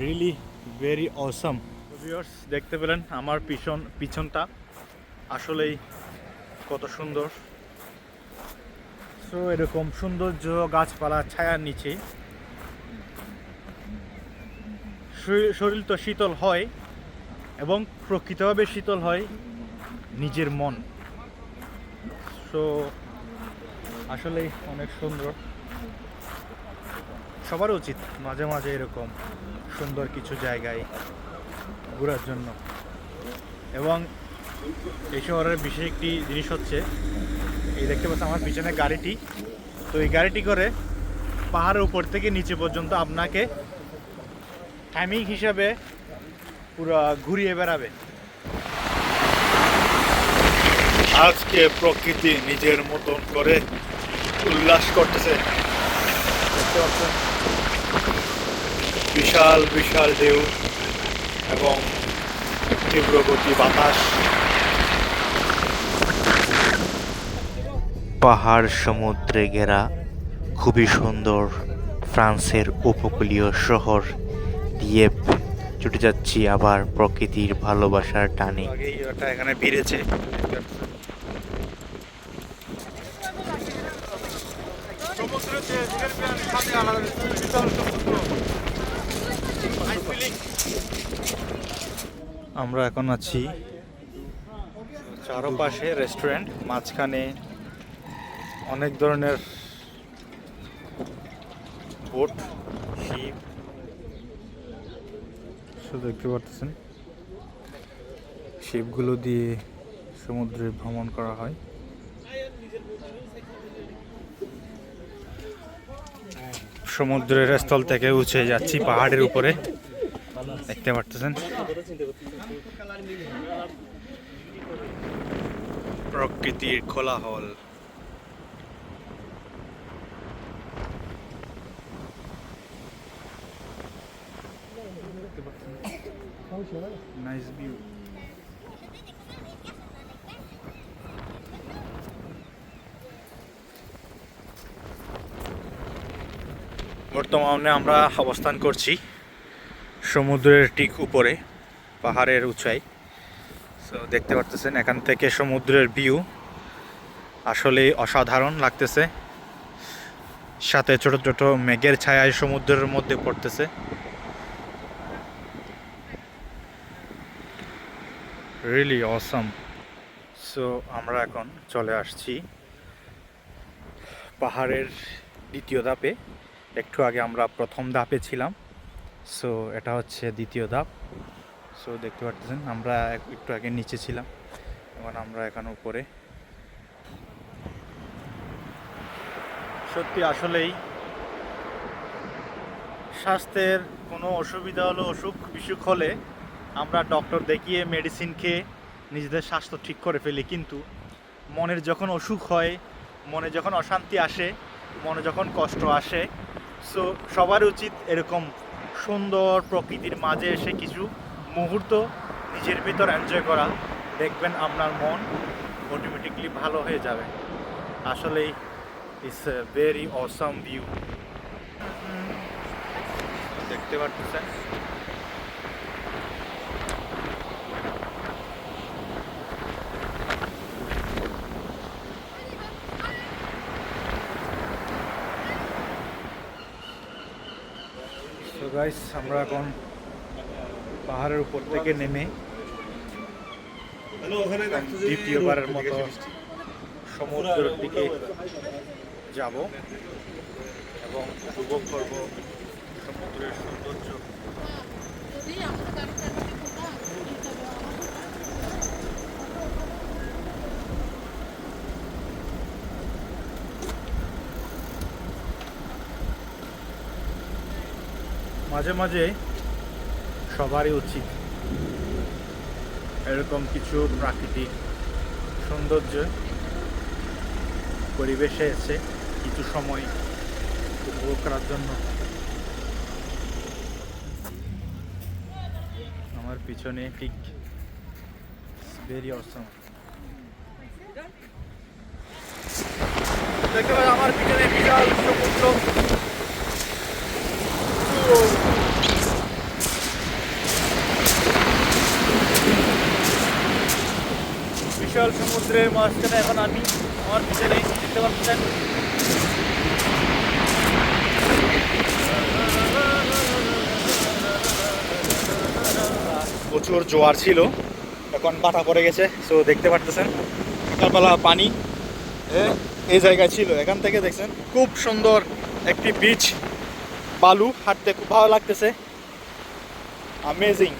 Really very অসম viewers দেখতে পেলেন আমার পিছন, পিছনটা। আসলেই কত সুন্দর। সো এরকম সৌন্দর্য, গাছপালা, ছায়ার নিচে। শরীর- তো শীতল হয় এবং প্রকৃতভাবে শীতল হয় নিজের মন। সো আসলেই অনেক সুন্দর। সবার উচিত মাঝে মাঝে এরকম। সুন্দর কিছু জায়গায় ঘোরার জন্য। এবং এই শহরের বিশেষ একটি জিনিস হচ্ছে এই দেখতে পাচ্ছেন আমার পিছনে গাড়িটি। তো এই গাড়িটি করে পাহাড়ের উপর থেকে নিচে পর্যন্ত আপনাকে টাইমিং হিসাবে পুরো ঘুরিয়ে বেড়াবে। আজকে প্রকৃতি নিজের মতন করে উল্লাস করতেছে। দেখতে পাচ্ছেন বিশাল বিশাল ঢেউ এবং তীব্র গতি বাতাস। পাহাড় সমুদ্রে ঘেরা খুবই সুন্দর ফ্রান্সের উপকূলীয় শহর দিয়েপ ছুটে যাচ্ছি আবার প্রকৃতির ভালোবাসার টানে। এখানে বেড়েছে আমরা এখন আছি চারপাশে রেস্টুরেন্ট মাঝখানে অনেক ধরনের বোট শিপ। শুধু দেখতে পারতেছেন। শিপগুলো দিয়ে সমুদ্রে ভ্রমণ করা হয়। সমুদ্রের স্থল থেকে উঠে যাচ্ছি পাহাড়ের উপরে। দেখতে পারতেছেন? প্রকৃতির কোলাহল। নাইস ভিউ বর্তমানে আমরা অবস্থান করছি সমুদ্রের ঠিক উপরে, পাহাড়ের উঁচাই। সো দেখতে পারতেছেন এখান থেকে সমুদ্রের ভিউ আসলে অসাধারণ লাগতেছে। সাথে ছোট ছোট মেঘের ছায়ায় সমুদ্রের মধ্যে পড়তেছে। রিয়েলি অসম সো আমরা এখন চলে আসছি পাহাড়ের দ্বিতীয় ধাপে। একটু আগে আমরা প্রথম ধাপে ছিলাম। সো এটা হচ্ছে দ্বিতীয় ধাপ। সো দেখতে পাচ্ছেন আমরা একটু আগে নিচে ছিলাম। এখন আমরা এখন উপরে। সত্যি আসলেই স্বাস্থ্যের কোনো অসুবিধা হলো, অসুখ বিসুখ হলে আমরা ডক্টর দেখিয়ে মেডিসিন খেয়ে নিজেদের স্বাস্থ্য ঠিক করে ফেলি। কিন্তু মনের যখন অসুখ হয়, মনে যখন অশান্তি আসে, মনে যখন কষ্ট আসে সো সবার উচিত এরকম সুন্দর প্রকৃতির মাঝে এসে কিছু মুহূর্ত নিজের ভিতর এনজয় করা। দেখবেন আপনার মন অটোমেটিকলি ভালো হয়ে যাবে। আসলেই it's a very awesome view দেখতে পাচ্ছেন তো গাইস আমরা এখন পাহাড়ের উপর থেকে নেমে দ্বিতীয়বারের মতো সমুদ্রের দিকে যাব এবং উপভোগ করব সমুদ্রের সৌন্দর্য। মাঝে মাঝে সবারই উচিত এরকম কিছু প্রাকৃতিক সৌন্দর্য পরিবেশে এসে কিছু সময় উপভোগ করার জন্য। আমার পিছনে ঠিক ভেরি অসম দেখতে পাচ্ছ আমার পিছনে বিশাল সমুদ্র। সমুদ্রের মাঝখানে এখন আমি আমার পিছনে দেখতে পাচ্ছেন। প্রচুর জোয়ার ছিল এখন বাটা পড়ে গেছে সো দেখতে পারতেছেন। সকালবেলা পানি এ, এই জায়গায় ছিল। এখান থেকে দেখছেন খুব সুন্দর একটি বিচ বালু হাঁটতে খুব ভালো লাগতেছে। আমেজিং